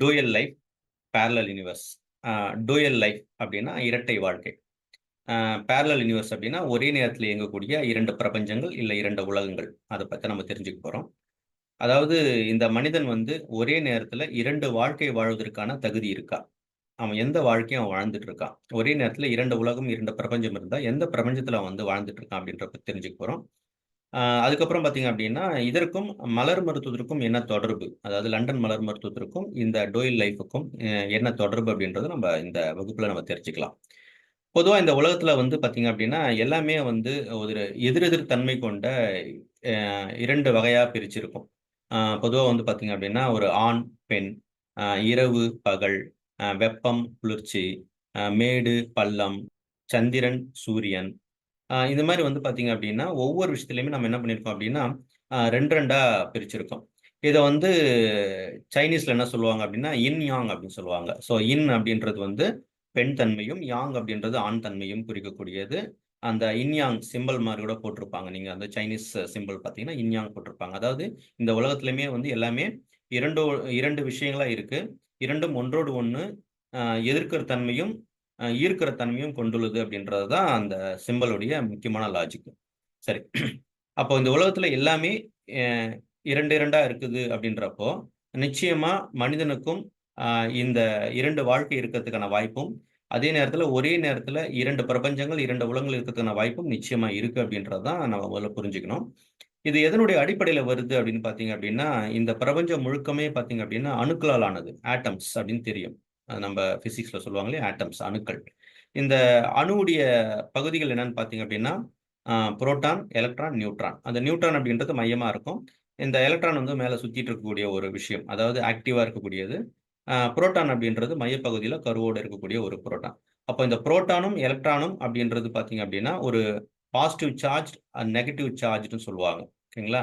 Dual life parallel universe dual life அப்படின்னா இரட்டை வாழ்க்கை. பேரலல் யூனிவர்ஸ் அப்படின்னா ஒரே நேரத்தில் இயங்கக்கூடிய இரண்டு பிரபஞ்சங்கள் இல்லை இரண்டு உலகங்கள். அதை பற்றி நம்ம தெரிஞ்சுக்க போகிறோம் அதாவது இந்த மனிதன் வந்து ஒரே நேரத்தில் இரண்டு வாழ்க்கை வாழ்வதற்கான தகுதி இருக்கா? அவன் எந்த வாழ்க்கையும் அவன் வாழ்ந்துட்டு இருக்கான்? ஒரே நேரத்தில் இரண்டு உலகம் இரண்டு பிரபஞ்சம் இருந்தால் எந்த பிரபஞ்சத்தில் அவன் வந்து வாழ்ந்துட்டு இருக்கான் அப்படின்றப்ப தெரிஞ்சுக்க போகிறோம் அதுக்கப்புறம் பார்த்தீங்க அப்படின்னா இதற்கும் மலர் மருத்துவத்திற்கும் என்ன தொடர்பு? அதாவது லண்டன் மலர் மருத்துவத்திற்கும் இந்த டோயில் லைஃபுக்கும் என்ன தொடர்பு அப்படின்றத நம்ம இந்த வகுப்பில் நம்ம தெரிஞ்சுக்கலாம். பொதுவாக இந்த உலகத்தில் வந்து பார்த்தீங்க அப்படின்னா எல்லாமே வந்து ஒரு எதிரெதிர் தன்மை கொண்ட இரண்டு வகையாக பிரிச்சிருக்கும். பொதுவாக வந்து பார்த்தீங்க அப்படின்னா ஒரு ஆண் பெண் இரவு பகல் வெப்பம் குளிர்ச்சி மேடு பள்ளம் சந்திரன் சூரியன் இந்த மாதிரி வந்து பார்த்தீங்க அப்படின்னா ஒவ்வொரு விஷயத்துலையுமே நம்ம என்ன பண்ணியிருக்கோம் அப்படின்னா ரெண்டு ரெண்டாக பிரிச்சிருக்கோம். இதை வந்து சைனீஸில் என்ன சொல்லுவாங்க அப்படின்னா இன் யாங் அப்படின்னு சொல்லுவாங்க. ஸோ இன் அப்படின்றது வந்து பெண் தன்மையும் யாங் அப்படின்றது ஆண் தன்மையும் குறிக்கக்கூடியது. அந்த இன்யாங் சிம்பிள் மாதிரி கூட போட்டிருப்பாங்க. நீங்கள் அந்த சைனீஸ் சிம்பிள் பார்த்தீங்கன்னா இன்யாங் போட்டிருப்பாங்க. அதாவது இந்த உலகத்துலையுமே வந்து எல்லாமே இரண்டு இரண்டு விஷயங்களா இருக்கு. இரண்டும் ஒன்றோடு ஒன்று எதிர்க்கிற தன்மையும் ஈர்க்கிற தன்மையும் கொண்டுள்ளது அப்படின்றது தான் அந்த சிம்பிளுடைய முக்கியமான லாஜிக் சரி. அப்போ இந்த உலகத்துல எல்லாமே இரண்டு இரண்டா இருக்குது அப்படின்றப்போ நிச்சயமா மனிதனுக்கும் இந்த இரண்டு வாழ்க்கை இருக்கிறதுக்கான வாய்ப்பும் அதே நேரத்துல ஒரே நேரத்துல இரண்டு பிரபஞ்சங்கள் இரண்டு உலகங்கள் இருக்கிறதுக்கான வாய்ப்பும் நிச்சயமா இருக்கு அப்படின்றது தான் நம்ம முதல்ல புரிஞ்சுக்கணும். இது எதனுடைய அடிப்படையில வருது அப்படின்னு பாத்தீங்க அப்படின்னா இந்த பிரபஞ்சம் முழுக்கமே பாத்தீங்க அப்படின்னா அணுக்களால் ஆனது ஆட்டம்ஸ் அப்படின்னு தெரியும். நம்ம பிசிக்ஸ்ல சொல்லுவாங்களே ஆட்டம்ஸ் அணுக்கள். இந்த அணுவுடைய பகுதிகள் என்னன்னு பார்த்தீங்க அப்படின்னா புரோட்டான் எலக்ட்ரான் நியூட்ரான் அந்த நியூட்ரான் அப்படின்றது மையமாக இருக்கும். இந்த எலக்ட்ரான் வந்து மேலே சுற்றிட்டு இருக்கக்கூடிய ஒரு விஷயம் அதாவது ஆக்டிவாக இருக்கக்கூடியது. புரோட்டான் அப்படின்றது மையப்பகுதியில் கருவோடு இருக்கக்கூடிய ஒரு புரோட்டான் அப்போ இந்த புரோட்டானும் எலக்ட்ரானும் அப்படின்றது பார்த்தீங்க அப்படின்னா ஒரு பாசிட்டிவ் சார்ஜ் நெகட்டிவ் சார்ஜ்னு சொல்லுவாங்க. ஓகேங்களா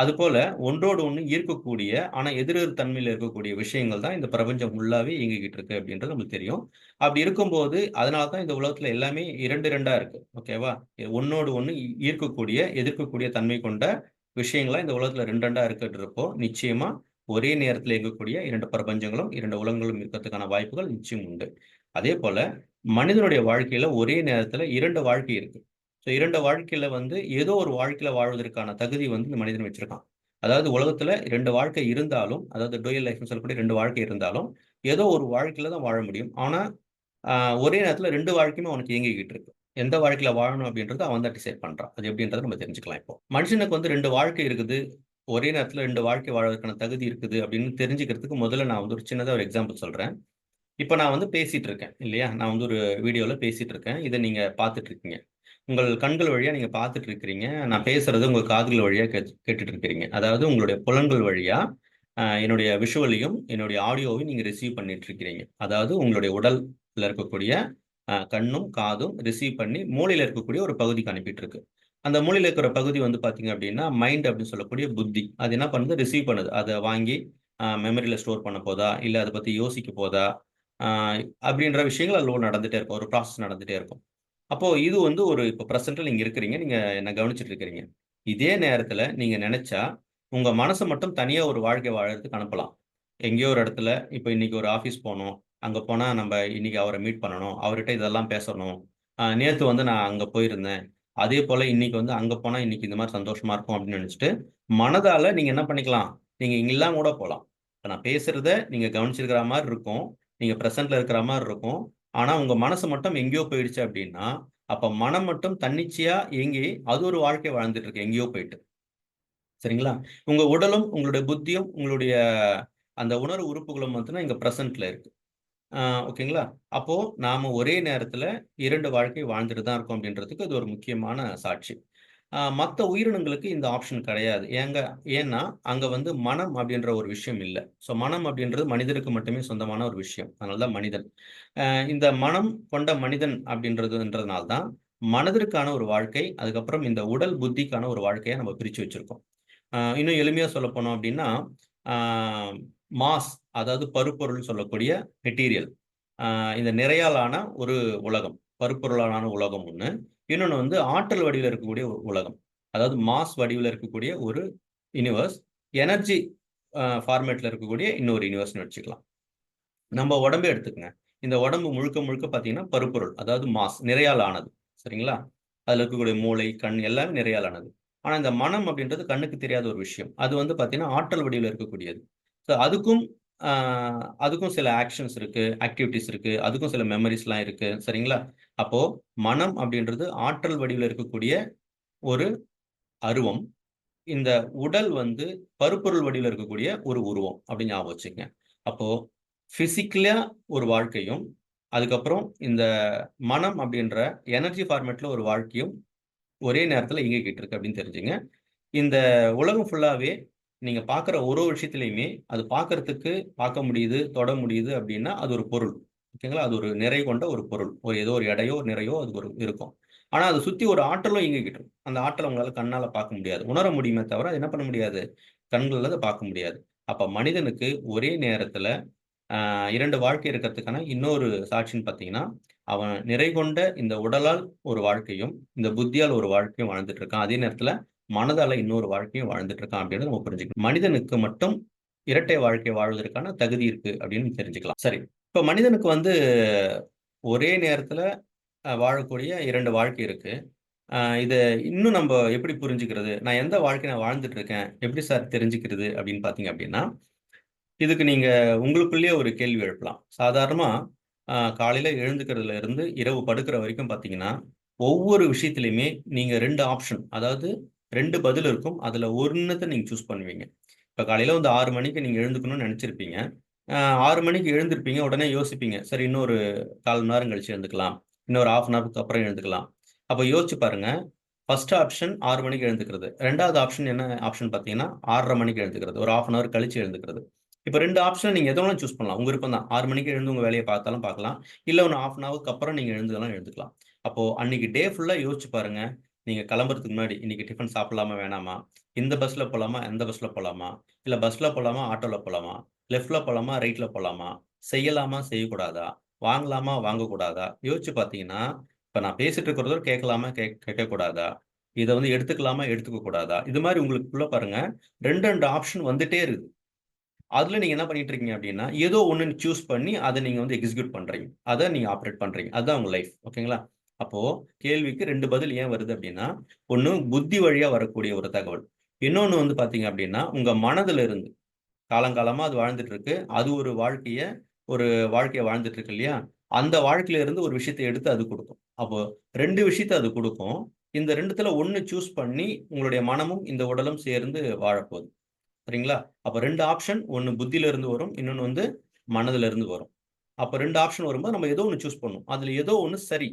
அதுபோல ஒன்றோடு ஒன்று ஈர்க்கக்கூடிய ஆனால் எதிரெதிர் தன்மையில் இருக்கக்கூடிய விஷயங்கள் தான் இந்த பிரபஞ்சம் ஃபுல்லாகவே இயங்கிக்கிட்டு இருக்கு அப்படின்றது நமக்கு தெரியும். அப்படி இருக்கும்போது அதனால தான் இந்த உலகத்தில் எல்லாமே இரண்டு ரெண்டா இருக்கு. ஓகேவா ஒன்னோடு ஒன்று ஈர்க்கக்கூடிய எதிர்க்கக்கூடிய தன்மை கொண்ட விஷயங்களா இந்த உலகத்தில் ரெண்டு ரெண்டா இருக்குன்றப்போ நிச்சயமா ஒரே நேரத்தில் இயங்கக்கூடிய இரண்டு பிரபஞ்சங்களும் இரண்டு உலகங்களும் இருக்கிறதுக்கான வாய்ப்புகள் நிச்சயம் உண்டு. அதே போல மனிதனுடைய வாழ்க்கையில ஒரே நேரத்துல இரண்டு வாழ்க்கை இருக்கு. ஸோ இரண்டு வாழ்க்கையில வந்து ஏதோ ஒரு வாழ்க்கையில வாழ்வதற்கான தகுதி வந்து இந்த மனிதன் வச்சிருக்கான். அதாவது உலகத்துல ரெண்டு வாழ்க்கை இருந்தாலும் அதாவது டோயல் லைஃப்னு சொல்லக்கூடிய ரெண்டு வாழ்க்கை இருந்தாலும் ஏதோ ஒரு வாழ்க்கையில தான் வாழ முடியும். ஆனா ஒரே நேரத்துல ரெண்டு வாழ்க்கையுமே அவனுக்கு இயங்கிக்கிட்டு இருக்கு. எந்த வாழ்க்கையில வாழணும் அப்படின்றது அவன் தான் டிசைட் பண்றான். அது எப்படின்றத நம்ம தெரிஞ்சுக்கலாம் இப்போ. மனுஷனுக்கு வந்து ரெண்டு வாழ்க்கை இருக்குது. ஒரே நேரத்துல ரெண்டு வாழ்க்கை வாழ்வதற்கான தகுதி இருக்குது அப்படின்னு தெரிஞ்சுக்கிறதுக்கு முதல்ல நான் வந்து ஒரு சின்னதாக ஒரு எக்ஸாம்பிள் சொல்றேன். இப்போ நான் வந்து பேசிட்டு இருக்கேன் இல்லையா? நான் வந்து ஒரு வீடியோவில் பேசிட்டு இருக்கேன். இதை நீங்க பார்த்துட்டு இருக்கீங்க. உங்கள் கண்கள் வழியா நீங்க பார்த்துட்டு இருக்கிறீங்க நான் பேசுறது உங்க காதுகள் வழியா கேட்டுட்டு இருக்கிறீங்க அதாவது உங்களுடைய புலன்கள் வழியா என்னுடைய விஷுவலையும் என்னுடைய ஆடியோவையும் நீங்க ரிசீவ் பண்ணிட்டு இருக்கிறீங்க அதாவது உங்களுடைய உடல்ல இருக்கக்கூடிய கண்ணும் காதும் ரிசீவ் பண்ணி மூளையில இருக்கக்கூடிய ஒரு பகுதிக்கு அனுப்பிட்டு இருக்கு அந்த மூலையில் இருக்கிற பகுதி வந்து பார்த்தீங்க அப்படின்னா மைண்ட் அப்படின்னு சொல்லக்கூடிய புத்தி. அது என்ன பண்ணுது? ரிசீவ் பண்ணுது. அதை வாங்கி மெமரியில் ஸ்டோர் பண்ண போதா? இல்லை அதை பற்றி யோசிக்க போதா? அப்படின்ற விஷயங்கள் அதில் நடந்துகிட்டே இருக்கும். ஒரு ப்ராசஸ் நடந்துகிட்டே இருக்கும். அப்போ இது வந்து ஒரு இப்போ ப்ரெசென்ட்டில் நீங்கள் இருக்கிறீங்க. நீங்கள் என்ன கவனிச்சுட்டு இருக்கிறீங்க. இதே நேரத்தில் நீங்கள் நினச்சா உங்கள் மனசை மட்டும் தனியாக ஒரு வாழ்க்கை வாழறதுக்கு அனுப்பலாம். எங்கேயோ ஒரு இடத்துல இப்போ இன்னைக்கு ஒரு ஆஃபீஸ் போகணும் அங்கே போனால் நம்ம இன்னைக்கு அவரை மீட் பண்ணணும். அவர்கிட்ட இதெல்லாம் பேசணும். நேற்று வந்து நான் அங்கே போயிருந்தேன். அதே போல் இன்னைக்கு வந்து அங்கே போனால் இன்னைக்கு இந்த மாதிரி சந்தோஷமா இருக்கும் அப்படின்னு நினச்சிட்டு மனதால் நீங்கள் என்ன பண்ணிக்கலாம்? நீங்கள் இங்கெல்லாம் கூட போகலாம் இப்போ நான் பேசுகிறத நீங்கள் கவனிச்சிருக்கிற மாதிரி இருக்கும். நீங்கள் ப்ரெசென்ட்டில் இருக்கிற மாதிரி இருக்கும். ஆனா உங்க மனசு மட்டும் எங்கேயோ போயிடுச்சு அப்படின்னா அப்ப மனம் மட்டும் தன்னிச்சையா இயங்கி அது ஒரு வாழ்க்கை வாழ்ந்துட்டு இருக்கு எங்கேயோ போயிட்டு. சரிங்களா? உங்க உடலும் உங்களுடைய புத்தியும் உங்களுடைய அந்த உணர்வு உறுப்புகளும் மட்டும்தான் இங்க ப்ரெசன்ட்ல இருக்கு. ஓகேங்களா? அப்போ நாம ஒரே நேரத்துல இரண்டு வாழ்க்கை வாழ்ந்துட்டு தான் இருக்கோம் அப்படின்றதுக்கு அது ஒரு முக்கியமான சாட்சி. மற்ற உயிரினங்களுக்கு இந்த ஆப்ஷன் கிடையாது. ஏங்க ஏன்னா அங்க வந்து மனம் அப்படின்ற ஒரு விஷயம் இல்லை. ஸோ மனம் அப்படின்றது மனிதருக்கு மட்டுமே சொந்தமான ஒரு விஷயம். அதனால தான் மனிதன். இந்த மனம் கொண்ட மனிதன் அப்படின்றதுன்றதுனால தான் மனதிற்கான ஒரு வாழ்க்கை அதுக்கப்புறம் இந்த உடல் புத்திக்கான ஒரு வாழ்க்கையை நம்ம பிரித்து வச்சிருக்கோம். இன்னும் எளிமையாக சொல்ல போனோம் அப்படின்னா மாஸ் அதாவது பருப்பொருள் சொல்லக்கூடிய மெட்டீரியல். இந்த நிறையாலான ஒரு உலகம் பருப்பொருளான உலகம் ஒன்று இன்னொன்று வந்து ஆற்றல் வடிவில் இருக்கக்கூடிய உலகம். அதாவது மாஸ் வடிவில் இருக்கக்கூடிய ஒரு யூனிவர்ஸ் எனர்ஜி ஃபார்மேட்டில் இருக்கக்கூடிய இன்னொரு யூனிவர்ஸ்னு வச்சுக்கலாம். நம்ம உடம்பே எடுத்துக்கங்க. இந்த உடம்பு முழுக்க முழுக்க பார்த்தீங்கன்னா பருப்பொருள் அதாவது மாஸ் நிறையால் ஆனது. சரிங்களா? அதில் இருக்கக்கூடிய மூளை கண் எல்லாமே நிறையால் ஆனது. ஆனால் இந்த மனம் அப்படின்றது கண்ணுக்கு தெரியாத ஒரு விஷயம். அது வந்து பார்த்தீங்கன்னா ஆற்றல் வடிவில் இருக்கக்கூடியது. ஸோ அதுக்கும் ஆஹ், அதுக்கும் சில ஆக்ஷன்ஸ் இருக்கு ஆக்டிவிட்டிஸ் இருக்கு அதுக்கும் சில மெமரிஸ்லாம் இருக்கு. சரிங்களா? அப்போ மனம் அப்படின்றது ஆற்றல் வடிவில் இருக்கக்கூடிய ஒரு அருவம். இந்த உடல் வந்து பருப்பொருள் வடிவில் இருக்கக்கூடிய ஒரு உருவம் அப்படின்னு ஞாபகம் வச்சுக்கங்க. அப்போ பிசிக்கலா ஒரு வாழ்க்கையும் அதுக்கப்புறம் இந்த மனம் அப்படின்ற எனர்ஜி ஃபார்மேட்ல ஒரு வாழ்க்கையும் ஒரே நேரத்துல இயங்கிக்கிட்டு இருக்கு அப்படின்னு தெரிஞ்சுங்க. இந்த உலகம் ஃபுல்லாவே நீங்க பார்க்குற ஒரு ஒரு விஷயத்துலையுமே அது பார்க்கறதுக்கு பார்க்க முடியுது தொட முடியுது அப்படின்னா அது ஒரு பொருள். ஓகேங்களா? அது ஒரு நிறை கொண்ட ஒரு பொருள். ஒரு ஏதோ ஒரு எடையோ நிறையோ அது ஒரு இருக்கும். ஆனா அதை சுற்றி ஒரு ஆற்றலும் இயங்கிக்கிட்டு இருக்கும் அந்த ஆற்றலை உங்களால் கண்ணால பார்க்க முடியாது. உணர முடியுமே தவிர அது என்ன பண்ண முடியாது? கண்களில் அதை பார்க்க முடியாது. அப்போ மனிதனுக்கு ஒரே நேரத்தில் ஆஹ் இரண்டு வாழ்க்கை இருக்கிறதுக்கான இன்னொரு சாட்சின்னு பார்த்தீங்கன்னா அவன் நிறை கொண்ட இந்த உடலால் ஒரு வாழ்க்கையும் இந்த புத்தியால் ஒரு வாழ்க்கையும் வாழ்ந்துட்டு இருக்கான். அதே நேரத்தில் மனதால் இன்னொரு வாழ்க்கையும் வாழ்ந்துட்டு இருக்கான் அப்படின்னு நம்ம புரிஞ்சுக்கணும். மனிதனுக்கு மட்டும் இரட்டை வாழ்க்கை வாழ்வதற்கான தகுதி இருக்கு அப்படின்னு தெரிஞ்சுக்கலாம். சரி. இப்ப மனிதனுக்கு வந்து ஒரே நேரத்துல வாழக்கூடிய இரண்டு வாழ்க்கை இருக்கு. ஆஹ் இதை இன்னும் நம்ம எப்படி புரிஞ்சுக்கிறது? நான் எந்த வாழ்க்கை நான் வாழ்ந்துட்டு இருக்கேன்? எப்படி சார் தெரிஞ்சுக்கிறது? அப்படின்னு பார்த்தீங்க அப்படின்னா இதுக்கு நீங்க உங்களுக்குள்ளேயே ஒரு கேள்வி எழுப்பலாம். சாதாரணமா ஆஹ் காலையில எழுந்துக்கிறதுல இருந்து இரவு படுக்கிற வரைக்கும் பார்த்தீங்கன்னா ஒவ்வொரு விஷயத்துலையுமே நீங்க ரெண்டு ஆப்ஷன் அதாவது ரெண்டு பதில் இருக்கும். அதுல ஒன்றுத்தை நீங்க சூஸ் பண்ணுவீங்க. இப்போ காலையில வந்து ஆறு மணிக்கு நீங்க எழுந்துக்கணும்னு நினைச்சிருப்பீங்க. ஆறு மணிக்கு எழுந்திருப்பீங்க உடனே யோசிப்பீங்க. சரி இன்னொரு கால் மணி நேரம் கழிச்சு எழுந்துக்கலாம். இன்னொரு ஹாஃப் அன் ஹவருக்கு அப்புறம் எழுந்துக்கலாம். அப்போ யோசிச்சு பாருங்க. ஃபர்ஸ்ட் ஆப்ஷன் ஆறு மணிக்கு எழுந்துக்கிறது. ரெண்டாவது ஆப்ஷன் என்ன ஆப்ஷன் பார்த்தீங்கன்னா ஆறரை மணிக்கு எழுந்துக்கிறது. ஒரு ஹாஃப் அன் ஹவர் கழிச்சு எழுந்துக்கிறது. இப்போ ரெண்டு ஆப்ஷன் நீங்கள் எதோ வேணாலும் சூஸ் பண்ணலாம். உங்க விருப்பம் தான் ஆறு மணிக்கு எழுந்து உங்க வேலையை பார்த்தாலும் பார்க்கலாம். இல்லை ஒன்று ஹாஃப் அன் ஹவருக்கு அப்புறம் நீங்கள் எழுந்துக்கலாம் எழுந்துக்கலாம். அப்போ அன்னைக்கு டே ஃபுல்லாக யோசிச்சு பாருங்க. நீங்கள் கிளம்புறதுக்கு முன்னாடி இன்னைக்கு டிஃபன் சாப்பிடலாமா வேணாமா? இந்த பஸ்ஸில் போகலாமா எந்த பஸ்ஸில் போகலாமா இல்லை பஸ்ஸில் போகலாமா ஆட்டோவில் போகலாமா லெஃப்ட்ல போலாமா ரைட்ல போகலாமா செய்யலாமா செய்யக்கூடாதா வாங்கலாமா வாங்கக்கூடாதா யோசிச்சு பார்த்தீங்கன்னா இப்போ நான் பேசிட்டு இருக்கிறதோ கேட்கலாமா கே கேட்கக்கூடாதா இதை வந்து எடுத்துக்கலாமா எடுத்துக்க கூடாதா இது மாதிரி உங்களுக்குள்ள பாருங்க ரெண்டு ரெண்டு ஆப்ஷன் வந்துட்டே இருக்குது. அதுல நீங்க என்ன பண்ணிட்டு இருக்கீங்க அப்படின்னா ஏதோ ஒண்ணு சூஸ் பண்ணி அதை நீங்க வந்து எக்ஸிக்யூட் பண்றீங்க. அதை நீங்க ஆப்ரேட் பண்றீங்க. அதுதான் உங்க லைஃப் ஓகேங்களா? அப்போ கேள்விக்கு ரெண்டு பதில் ஏன் வருது அப்படின்னா ஒன்று புத்தி வழியா வரக்கூடிய ஒரு தகவல். இன்னொன்னு வந்து பாத்தீங்க அப்படின்னா உங்க மனதுல காலங்காலமாக காலங்காலமா அது வாழ்ந்துட்டு இருக்கு அது ஒரு வாழ்க்கைய ஒரு வாழ்க்கைய வாழ்ந்துட்டு இருக்கு இல்லையா? அந்த வாழ்க்கையில இருந்து ஒரு விஷயத்தை எடுத்து அது கொடுக்கும். அப்போ ரெண்டு விஷயத்தை அது கொடுக்கும். இந்த ரெண்டுத்துல ஒண்ணு சூஸ் பண்ணி உங்களுடைய மனமும் இந்த உடலும் சேர்ந்து வாழப்போகுது. சரிங்களா? அப்ப ரெண்டு ஆப்ஷன் ஒன்று புத்தியில இருந்து வரும் இன்னொன்னு வந்து மனதுல இருந்து வரும். அப்ப ரெண்டு ஆப்ஷன் வரும்போது நம்ம ஏதோ ஒன்று சூஸ் பண்ணும். அதுல ஏதோ ஒன்று சரி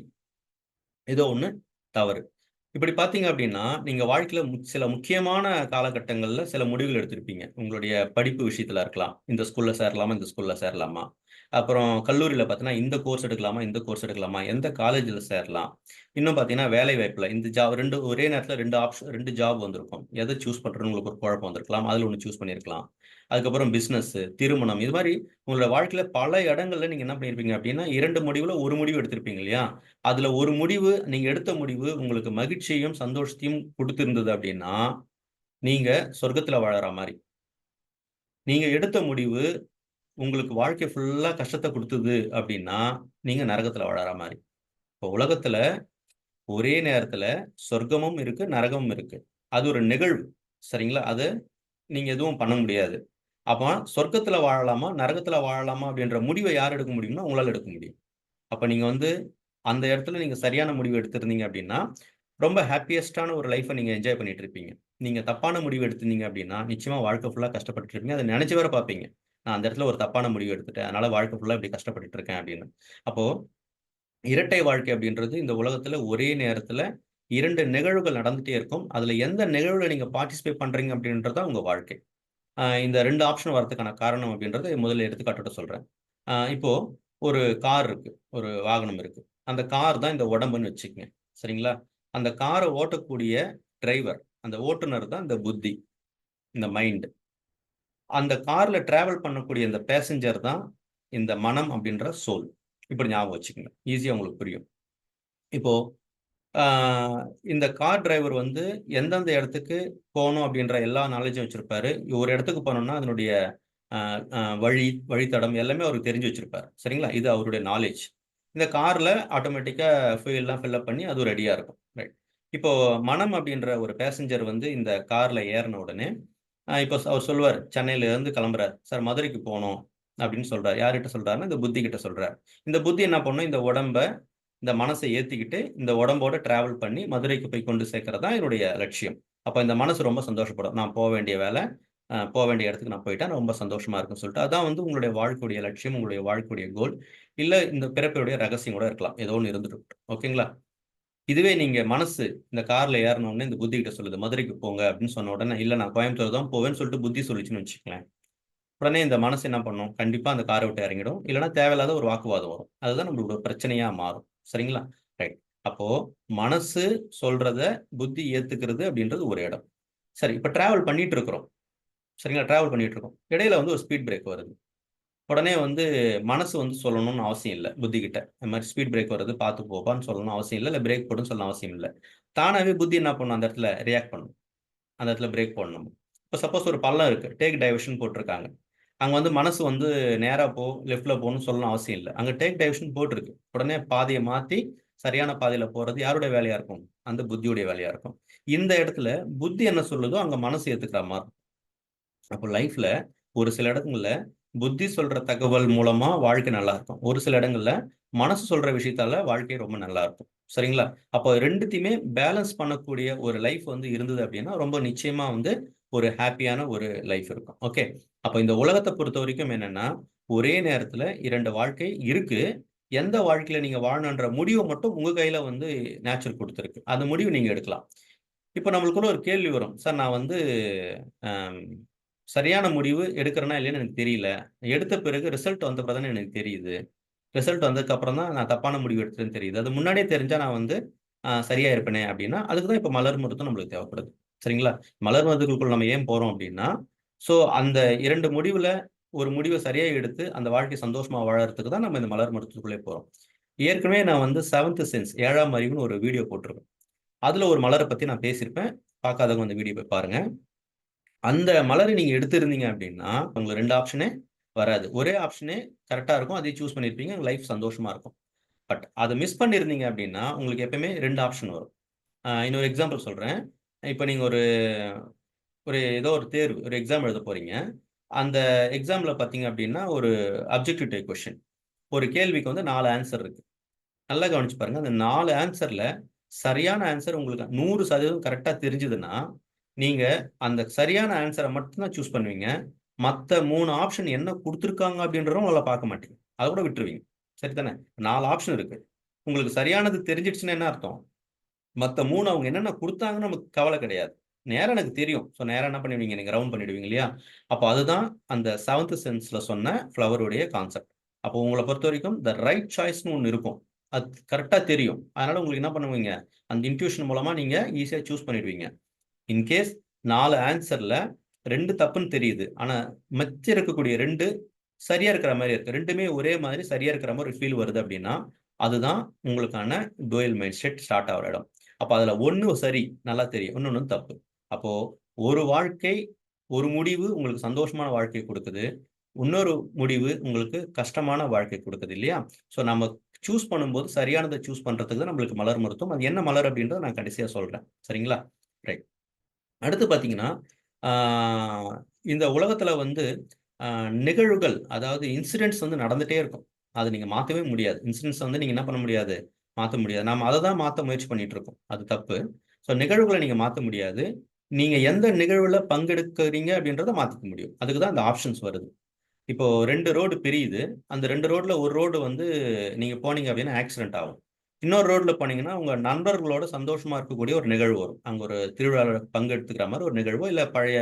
ஏதோ ஒன்று தவறு. இப்படி பார்த்தீங்க அப்படின்னா நீங்கள் வாழ்க்கையில் மு- சில முக்கியமான காலகட்டங்களில் சில முடிவுகள் எடுத்திருப்பீங்க. உங்களுடைய படிப்பு விஷயத்தில் இருக்கலாம். இந்த ஸ்கூலில் சேரலாமா இந்த ஸ்கூலில் சேரலாமா? அப்புறம் கல்லூரியில் பார்த்தீங்கன்னா இந்த கோர்ஸ் எடுக்கலாமா இந்த கோர்ஸ் எடுக்கலாமா? எந்த காலேஜில் சேரலாம்? இன்னும் பார்த்தீங்கன்னா வேலை வாய்ப்பில் இந்த ஜாப் ரெண்டு ஒரே நேரத்தில் ரெண்டு ஆப்ஷன் ரெண்டு ஜாப் வந்திருக்கும். எதை சூஸ் பண்ணுறதுன்னு உங்களுக்கு ஒரு குழப்பம் வந்திருக்கலாம். அதில் ஒன்று சூஸ் பண்ணியிருக்கலாம். அதுக்கப்புறம் பிஸ்னஸ் திருமணம் இது மாதிரி உங்களோட வாழ்க்கையில பல இடங்கள்ல நீங்க என்ன பண்ணியிருப்பீங்க அப்படின்னா இரண்டு முடிவுல ஒரு முடிவு எடுத்திருப்பீங்க இல்லையா? அதுல ஒரு முடிவு நீங்க எடுத்த முடிவு உங்களுக்கு மகிழ்ச்சியையும் சந்தோஷத்தையும் கொடுத்திருந்தது அப்படின்னா நீங்க சொர்க்கத்துல வாழற மாதிரி. நீங்க எடுத்த முடிவு உங்களுக்கு வாழ்க்கை ஃபுல்லா கஷ்டத்தை கொடுத்தது அப்படின்னா நீங்க நரகத்துல வாழற மாதிரி. இப்போ உலகத்துல ஒரே நேரத்துல சொர்க்கமும் இருக்கு நரகமும் இருக்கு. அது ஒரு நிகழ்வு சரிங்களா? அதை நீங்க எதுவும் பண்ண முடியாது. அப்போ சொர்க்கத்தில் வாழலாமா நரகத்தில் வாழலாமா அப்படின்ற முடிவை யார் எடுக்க முடியும்னா உங்களால் எடுக்க முடியும். அப்போ நீங்கள் வந்து அந்த இடத்துல நீங்கள் சரியான முடிவு எடுத்திருந்தீங்க அப்படின்னா ரொம்ப ஹாப்பியஸ்டான ஒரு லைஃப்பை நீங்கள் என்ஜாய் பண்ணிட்டு இருப்பீங்க. நீங்கள் தப்பான முடிவு எடுத்திருந்தீங்க அப்படின்னா நிச்சயமாக வாழ்க்கை ஃபுல்லாக கஷ்டப்பட்டு இருப்பீங்க. அதை நினச்சி வேற பார்ப்பீங்க. நான் அந்த இடத்துல ஒரு தப்பான முடிவு எடுத்துட்டேன். அதனால வாழ்க்கை ஃபுல்லாக இப்படி கஷ்டப்பட்டு இருக்கேன் அப்படின்னு. அப்போது இரட்டை வாழ்க்கை அப்படின்றது இந்த உலகத்தில் ஒரே நேரத்தில் இரண்டு நிகழ்வுகள் நடந்துகிட்டே இருக்கும். அதில் எந்த நிகழ்வில் நீங்கள் பார்ட்டிசிபேட் பண்ணுறீங்க அப்படின்றது தான் உங்கள் வாழ்க்கை. இந்த ரெண்டு ஆப்ஷன் வரதுக்கான காரணம் அப்படின்றத முதல்ல எடுத்துக்காட்டோட சொல்கிறேன் இப்போது இப்போ ஒரு கார் இருக்கு ஒரு வாகனம் இருக்கு. அந்த கார் தான் இந்த உடம்புன்னு வச்சுக்கங்க. சரிங்களா? அந்த காரை ஓட்டக்கூடிய டிரைவர் அந்த ஓட்டுநர் தான் இந்த புத்தி இந்த மைண்டு அந்த காரில் டிராவல் பண்ணக்கூடிய இந்த பேசஞ்சர் தான் இந்த மனம் அப்படின்ற சோல் இப்படி ஞாபகம் வச்சுக்கோங்க. ஈஸியாக உங்களுக்கு புரியும். இப்போது இந்த கார் டிரைவர் வந்து எந்தெந்த இடத்துக்கு போகணும் அப்படின்ற எல்லா நாலேஜும் வச்சிருப்பாரு. ஒரு இடத்துக்கு போனோம்னா அதனுடைய வழி வழித்தடம் எல்லாமே அவருக்கு தெரிஞ்சு வச்சிருப்பார். சரிங்களா? இது அவருடைய நாலேஜ் இந்த கார்ல ஆட்டோமேட்டிக்கா ஃபியூல்லாம் ஃபில்அப் பண்ணி அது ரெடியா இருக்கும். ரைட் இப்போ மனம் அப்படின்ற ஒரு பேசஞ்சர் வந்து இந்த கார்ல ஏறின உடனே இப்போ அவர் சொல்லுவார் சென்னையில இருந்து கிளம்புறாரு. சார் மதுரைக்கு போகணும். அப்படின்னு சொல்றாரு. யார்கிட்ட சொல்றாருன்னா இந்த புத்தி கிட்ட சொல்றாரு. இந்த புத்தி என்ன பண்ணும்? இந்த உடம்ப இந்த மனசை ஏற்றிக்கிட்டு இந்த உடம்போட டிராவல் பண்ணி மதுரைக்கு போய் கொண்டு சேர்க்கறது தான் என்னுடைய லட்சியம். அப்போ இந்த மனசு ரொம்ப சந்தோஷப்படும். நான் போக வேண்டிய வேலை போக வேண்டிய இடத்துக்கு நான் போயிட்டா ரொம்ப சந்தோஷமா இருக்குன்னு சொல்லிட்டு அதான் வந்து உங்களுடைய வாழ்க்கையுடைய லட்சியம் உங்களுடைய வாழ்க்கையுடைய கோல் இல்லை இந்த பிறப்புடைய ரகசியம் கூட இருக்கலாம். ஏதோ ஒன்று இருந்துட்டு ஓகேங்களா? இதுவே நீங்க மனசு இந்த கார்ல ஏறணும்னு இந்த புத்தி கிட்ட சொல்லுது. மதுரைக்கு போங்க அப்படின்னு சொன்ன உடனே இல்லை நான் கோயம்புத்தூர் தான் போவேன்னு சொல்லிட்டு புத்தி சொல்லிச்சுன்னு வச்சுக்கலேன் உடனே இந்த மனசு என்ன பண்ணும்? கண்டிப்பா அந்த காரை விட்டு இறங்கிடும். இல்லைன்னா தேவையில்லாத ஒரு வாக்குவாதம் வரும். அதுதான் நம்மளோட பிரச்சனையா மாறும். சரிங்களா? ரைட் அப்போ மனசு சொல்றத புத்தி ஏத்துக்கிறது அப்படின்றது ஒரு இடம். சரி இப்ப டிராவல் பண்ணிட்டு இருக்கிறோம் சரிங்களா? டிராவல் பண்ணிட்டு இருக்கோம் இடையில வந்து ஒரு ஸ்பீட் பிரேக் வருது. உடனே வந்து மனசு வந்து சொல்லணும்னு அவசியம் இல்லை புத்தி கிட்ட இந்த மாதிரி ஸ்பீட் பிரேக் வருது பார்த்து போப்பான்னு சொல்லணும் அவசியம் இல்லை இல்லை பிரேக் போடுன்னு சொல்லணும் அவசியம் இல்லை. தானாகவே புத்தி என்ன பண்ணும்? அந்த இடத்துல ரியாக்ட் பண்ணும். அந்த இடத்துல பிரேக் போடணும் இப்போ சப்போஸ் ஒரு பள்ளம் இருக்கு. டேக் டைவர்ஷன் போட்டிருக்காங்க. அங்கே வந்து மனசு வந்து நேராக போ லெஃப்டில் போகணும்னு சொல்லணும் அவசியம் இல்லை. அங்கே டேக் டைவிஷன் போட்டிருக்கு. உடனே பாதையை மாற்றி சரியான பாதையில் போகிறது யாருடைய வேலையாக இருக்கும்? அந்த புத்தியுடைய வேலையாக இருக்கும். இந்த இடத்துல புத்தி என்ன சொல்லுதோ அங்கே மனசு ஏற்றுக்கிற மாதிரி அப்போ லைஃப்பில் ஒரு சில இடங்களில் புத்தி சொல்கிற தகவல் மூலமாக வாழ்க்கை நல்லா இருக்கும். ஒரு சில இடங்களில் மனசு சொல்கிற விஷயத்தால வாழ்க்கை ரொம்ப நல்லா இருக்கும். சரிங்களா? அப்போ ரெண்டுத்தையுமே பேலன்ஸ் பண்ணக்கூடிய ஒரு லைஃப் வந்து இருந்தது அப்படின்னா ரொம்ப நிச்சயமாக வந்து ஒரு ஹாப்பியான ஒரு லைஃப் இருக்கும். ஓகே? அப்போ இந்த உலகத்தை பொறுத்த வரைக்கும் என்னன்னா ஒரே நேரத்தில் இரண்டு வாழ்க்கை இருக்கு. எந்த வாழ்க்கையில நீங்க வாழணுன்ற முடிவை மட்டும் உங்க கையில வந்து நேச்சர் கொடுத்துருக்கு. அந்த முடிவு நீங்க எடுக்கலாம். இப்போ நம்மளுக்குள்ள ஒரு கேள்வி வரும். சார் நான் வந்து சரியான முடிவு எடுக்கிறேன்னா இல்லைன்னு எனக்கு தெரியல. எடுத்த பிறகு ரிசல்ட் வந்த பிறகு எனக்கு தெரியுது. ரிசல்ட் வந்ததுக்கு அப்புறம் தான் நான் தப்பான முடிவு எடுத்தேன்னு தெரியுது. அது முன்னாடியே தெரிஞ்சா நான் வந்து சரியா இருப்பேனே அப்படின்னா அதுக்கு தான் இப்போ மலர் மருத்துவம் நம்மளுக்கு தேவைப்படுது. சரிங்களா? மலர் மருத்துவக்குள் நம்ம ஏன் போறோம் அப்படின்னா ஸோ அந்த இரண்டு முடிவுல ஒரு முடிவை சரியா எடுத்து அந்த வாழ்க்கை சந்தோஷமா வாழறதுக்கு தான் நம்ம இந்த மலர் மருத்துவத்துக்குள்ளே போறோம். ஏற்கனவே நான் வந்து செவன்த் சென்ஸ் ஏழாம் அறிவுன்னு ஒரு வீடியோ போட்டிருக்கேன். அதுல ஒரு மலரை பத்தி நான் பேசியிருப்பேன். பார்க்காதவங்க அந்த வீடியோ போய் பாருங்க. அந்த மலரை நீங்க எடுத்திருந்தீங்க அப்படின்னா உங்களுக்கு ரெண்டு ஆப்ஷனே வராது. ஒரே ஆப்ஷனே கரெக்டா இருக்கும். அதையும் சூஸ் பண்ணியிருப்பீங்க. லைஃப் சந்தோஷமா இருக்கும். பட் அதை மிஸ் பண்ணியிருந்தீங்க அப்படின்னா உங்களுக்கு எப்பயுமே ரெண்டு ஆப்ஷன் வரும். இன்னொரு எக்ஸாம்பிள் சொல்றேன். இப்போ நீங்கள் ஒரு ஒரு ஏதோ ஒரு தேர்வு ஒரு எக்ஸாம் எழுத போகிறீங்க அந்த எக்ஸாமில் பார்த்தீங்க அப்படின்னா ஒரு அப்ஜெக்டிவ் டைப் கொஷின் ஒரு கேள்விக்கு வந்து நாலு ஆன்சர் இருக்குது நல்லா கவனிச்சு பாருங்கள் அந்த நாலு ஆன்சரில் சரியான ஆன்சர் உங்களுக்கு நூறு சதவீதம் கரெக்டாக தெரிஞ்சதுன்னா நீங்கள் அந்த சரியான ஆன்சரை மட்டும்தான் சூஸ் பண்ணுவீங்க. மற்ற மூணு ஆப்ஷன் என்ன கொடுத்துருக்காங்க அப்படின்றதும் உங்களை பார்க்க மாட்டீங்க. அதை கூட விட்டுருவீங்க. சரி தானே நாலு ஆப்ஷன் இருக்குது உங்களுக்கு சரியானது தெரிஞ்சிடுச்சுன்னா என்ன அர்த்தம்? மற்ற மூணு அவங்க என்னென்ன கொடுத்தாங்கன்னு நமக்கு கவலை கிடையாது. நேரம் எனக்கு தெரியும். ஸோ நேரம் என்ன பண்ணுவீங்க நீங்கள் ரவுண்ட் பண்ணிடுவீங்க இல்லையா? அப்போ அதுதான் அந்த செவன்த் சென்ஸ்ல சொன்ன ஃப்ளவருடைய கான்செப்ட் அப்போ உங்களை பொறுத்த வரைக்கும் த ரைட் சாய்ஸ்னு ஒன்று இருக்கும். அது கரெக்டாக தெரியும். அதனால உங்களுக்கு என்ன பண்ணுவீங்க? அந்த இன்ட்யூஷன் மூலமா நீங்க ஈஸியாக சூஸ் பண்ணிடுவீங்க. இன்கேஸ் நாலு ஆன்சர்ல ரெண்டு தப்புன்னு தெரியுது. ஆனா மச்ச இருக்கக்கூடிய ரெண்டு சரியா இருக்கிற மாதிரி இருக்கு. ரெண்டுமே ஒரே மாதிரி சரியா இருக்கிற மாதிரி ஒரு ஃபீல் வருது அப்படின்னா அதுதான் உங்களுக்கான டோயல் மைண்ட் செட் ஸ்டார்ட் ஆகிற இடம். அப்போ அதில் ஒன்று சரி நல்லா தெரியும். இன்னொன்று தப்பு. அப்போ ஒரு வாழ்க்கை ஒரு முடிவு உங்களுக்கு சந்தோஷமான வாழ்க்கை கொடுக்குது. இன்னொரு முடிவு உங்களுக்கு கஷ்டமான வாழ்க்கை கொடுக்குது இல்லையா? ஸோ நம்ம சூஸ் பண்ணும்போது சரியானதை சூஸ் பண்ணுறதுக்கு தான் நம்மளுக்கு மலர் மருத்துவம். அது என்ன மலர் அப்படின்றத நான் கடைசியாக சொல்கிறேன் சரிங்களா? ரைட் அடுத்து பார்த்தீங்கன்னா இந்த உலகத்தில் வந்து நிகழ்வுகள் அதாவது இன்சிடென்ட்ஸ் வந்து நடந்துகிட்டே இருக்கும். அது நீங்கள் மாற்றவே முடியாது. இன்சிடென்ட்ஸ் வந்து நீங்கள் என்ன பண்ண முடியாது? மாற்ற முடியாது. நம்ம அதை தான் மாற்ற முயற்சி பண்ணிட்டு இருக்கோம் அது தப்பு. ஸோ நிகழ்வுகளை நீங்கள் மாற்ற முடியாது. நீங்கள் எந்த நிகழ்வில் பங்கெடுக்கிறீங்க அப்படின்றத மாற்றிக்க முடியும். அதுக்கு தான் அந்த ஆப்ஷன்ஸ் வருது. இப்போ ரெண்டு ரோடு பிரியுது. அந்த ரெண்டு ரோட்ல ஒரு ரோடு வந்து நீங்க போனீங்க அப்படின்னா ஆக்சிடென்ட் ஆகும். இன்னொரு ரோட்ல போனீங்கன்னா உங்க நண்பர்களோட சந்தோஷமா இருக்கக்கூடிய ஒரு நிகழ்வு வரும். அங்க ஒரு திருவிழாவில் பங்கெடுத்துக்கிற மாதிரி ஒரு நிகழ்வோ இல்லை பழைய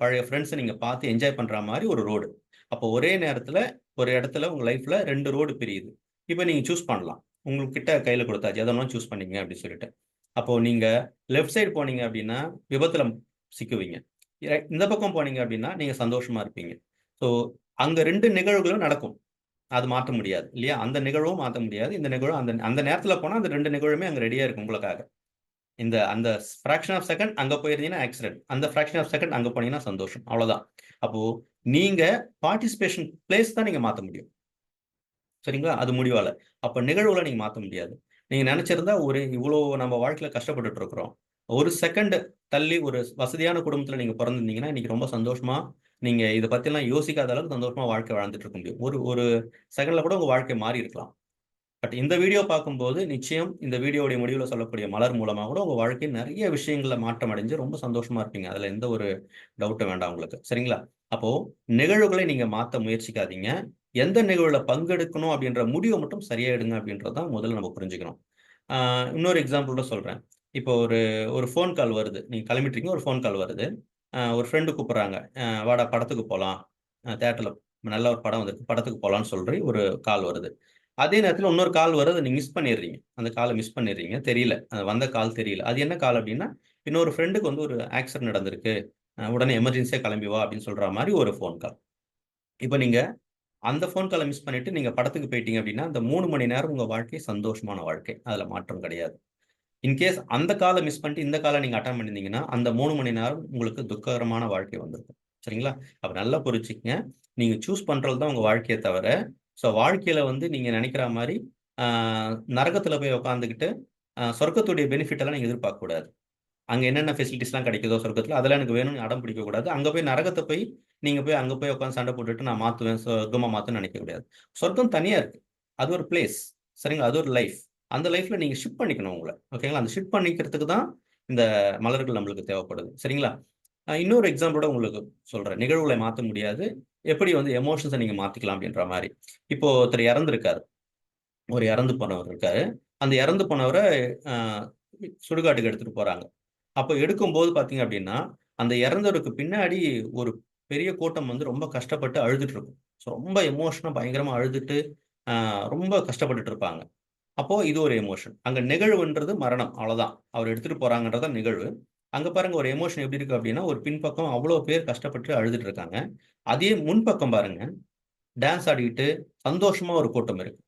பழைய ஃப்ரெண்ட்ஸை நீங்க பார்த்து என்ஜாய் பண்ற மாதிரி ஒரு ரோடு அப்போ ஒரே நேரத்துல ஒரு இடத்துல உங்க லைஃப்ல ரெண்டு ரோடு பிரியுது. இப்போ நீங்க சூஸ் பண்ணலாம். உங்களுக்கு கிட்ட கொடுத்தாச்சு எதெல்லாம் சூஸ் பண்ணீங்க அப்படின்னு சொல்லிட்டு. அப்போ நீங்கள் லெஃப்ட் சைடு போனீங்க அப்படின்னா விபத்தில் சிக்குவீங்க. இந்த பக்கம் போனீங்க அப்படின்னா நீங்கள் சந்தோஷமாக இருப்பீங்க. ஸோ அங்கே ரெண்டு நிகழ்வுகளும் நடக்கும். அது மாற்ற முடியாது இல்லையா? அந்த நிகழ்வும் மாற்ற முடியாது. இந்த நிகழ்வு அந்த அந்த நேரத்தில் போனால் அந்த ரெண்டு நிகழ்வுமே அங்கே ரெடியாக இருக்கும் உங்களுக்காக. இந்த அந்த ஃப்ராக்ஷன் ஆஃப் செகண்ட் அங்கே போயிருந்தீங்கன்னா ஆக்சிடென்ட் அந்த ஃபிராக்ஷன் ஆஃப் செகண்ட் அங்கே போனீங்கன்னா சந்தோஷம். அவ்வளோதான் அப்போது நீங்கள் பார்ட்டிசிபேஷன் பிளேஸ் தான் நீங்கள் மாற்ற முடியும். சரிங்களா? அது முடிவால. அப்ப நிகழ்வுல நீங்க மாத்த முடியாது. நீங்க நினைச்சிருந்தா ஒரு இவ்வளவு நம்ம வாழ்க்கையில கஷ்டப்பட்டுட்டு இருக்கிறோம். ஒரு செகண்ட் தள்ளி ஒரு வசதியான குடும்பத்துல நீங்க பிறந்திருந்தீங்கன்னா இன்னைக்கு ரொம்ப சந்தோஷமா நீங்க இதை பத்தி எல்லாம் யோசிக்காத அளவுக்கு சந்தோஷமா வாழ்க்கை வாழ்ந்துட்டு இருக்க முடியும். ஒரு ஒரு செகண்ட்ல கூட உங்க வாழ்க்கை மாறி இருக்கலாம். பட் இந்த வீடியோ பார்க்கும்போது நிச்சயம் இந்த வீடியோடைய முடிவில் சொல்லக்கூடிய மலர் மூலமாக கூட உங்கள் வாழ்க்கையில் நிறைய விஷயங்களை மாற்றம் அடைஞ்சு ரொம்ப சந்தோஷமா இருப்பீங்க. அதில் எந்த ஒரு டவுட்டும் வேண்டாம் உங்களுக்கு. சரிங்களா? அப்போ நிகழ்வுகளை நீங்கள் மாற்ற முயற்சிக்காதீங்க. எந்த நிகழ்வுல பங்கெடுக்கணும் அப்படின்ற முடிவை மட்டும் சரியா எடுங்க அப்படின்றதான் முதல்ல நம்ம புரிஞ்சுக்கணும். இன்னொரு எக்ஸாம்பிளோட சொல்றேன். இப்போ ஒரு ஒரு ஃபோன் கால் வருது. நீங்க கிளம்பிட்டு ஒரு ஃபோன் கால் வருது. ஒரு ஃப்ரெண்டு கூப்பிட்றாங்க. வாடா படத்துக்கு போகலாம் தேட்டர்ல நல்ல ஒரு படம் வந்திருக்கு படத்துக்கு போகலான்னு சொல்லி ஒரு கால் வருது. அதே நேரத்தில் இன்னொரு கால் வருது நீங்க மிஸ் பண்ணிடுறீங்க. அந்த காலை மிஸ் பண்ணிடுறீங்க. தெரியல. அந்த வந்த கால் தெரியல. அது என்ன கால் அப்படின்னா இன்னொரு ஃப்ரெண்டுக்கு வந்து ஒரு ஆக்சிடென்ட் நடந்திருக்கு. உடனே எமர்ஜென்சியாக கிளம்பி வா அப்படின்னு சொல்ற மாதிரி ஒரு ஃபோன் கால் இப்போ நீங்கள் அந்த ஃபோன் காலை மிஸ் பண்ணிட்டு நீங்கள் படத்துக்கு போயிட்டீங்க அப்படின்னா அந்த மூணு மணி நேரம் உங்கள் வாழ்க்கை சந்தோஷமான வாழ்க்கை. அதில் மாற்றம் கிடையாது. இன்கேஸ் அந்த காலை மிஸ் பண்ணிட்டு இந்த காலை நீங்கள் அட்டன் பண்ணியிருந்தீங்கன்னா அந்த மூணு மணி நேரம் உங்களுக்கு துக்ககரமான வாழ்க்கை வந்திருக்கும். சரிங்களா? அப்போ நல்லா புரிச்சுக்கங்க நீங்கள் சூஸ் பண்ணுறது தான் உங்கள் வாழ்க்கையை தவிர ஸோ வாழ்க்கையில் வந்து நீங்கள் நினைக்கிற மாதிரி நரகத்தில் போய் உட்காந்துக்கிட்டு சொர்க்கத்துடைய பெனிஃபிட் எல்லாம் நீங்க எதிர்பார்க்கக்கூடாது அங்கே என்னென்ன ஃபெசிலிட்டிஸ்லாம் கிடைக்குதோ சொர்க்கத்தில் அதெல்லாம் எனக்கு வேணும்னு அடம் பிடிக்கக்கூடாது அங்கே போய் நரகத்தை போய் நீங்க போய் அங்க போய் உட்காந்து சண்டை போட்டுட்டு நான் மாத்துவேன் சொர்க்கமா மாத்துன்னு நினைக்க கூடாது சொர்க்கம் தனியா இருக்கு. அது ஒரு பிளேஸ் சரிங்களா? அது ஒரு லைஃப் அந்த லைஃப்ல நீங்க ஷிஃப்ட் பண்ணிக்கணும் உங்களை. ஓகேங்களா அந்த ஷிஃப்ட் பண்ணிக்கிறதுக்கு தான் இந்த மலர்கள் நம்மளுக்கு தேவைப்படுது. சரிங்களா? இன்னொரு எக்ஸாம்பிளோட உங்களுக்கு சொல்றேன். நிகழ்வுகளை மாற்ற முடியாது. எப்படி வந்து எமோஷன்ஸை நீங்க மாத்திக்கலாம் அப்படின்ற மாதிரி. இப்போ ஒருத்தர் இறந்துருக்காரு. ஒரு இறந்து போனவர் இருக்காரு. அந்த இறந்து போனவரை சுடுகாட்டுக்கு எடுத்துட்டு போறாங்க. அப்போ எடுக்கும்போது பாத்தீங்க அப்படின்னா அந்த இறந்தவருக்கு பின்னாடி ஒரு பெரிய கூட்டம் வந்து ரொம்ப கஷ்டப்பட்டு அழுதுட்டு இருக்கும் ஸோ ரொம்ப எமோஷனாக பயங்கரமாக அழுதுட்டு ரொம்ப கஷ்டப்பட்டுட்டு இருப்பாங்க. அப்போ இது ஒரு எமோஷன் அங்கே நிகழ்வுன்றது மரணம் அவ்வளோதான் அவர் எடுத்துட்டு போறாங்கன்றத நிகழ்வு. அங்க பாருங்க ஒரு எமோஷன் எப்படி இருக்கு அப்படின்னா ஒரு பின்பக்கம் அவ்வளோ பேர் கஷ்டப்பட்டு அழுதுட்டு இருக்காங்க. அதே முன்பக்கம் பாருங்க டான்ஸ் ஆடிக்கிட்டு சந்தோஷமா ஒரு கூட்டம் இருக்கு.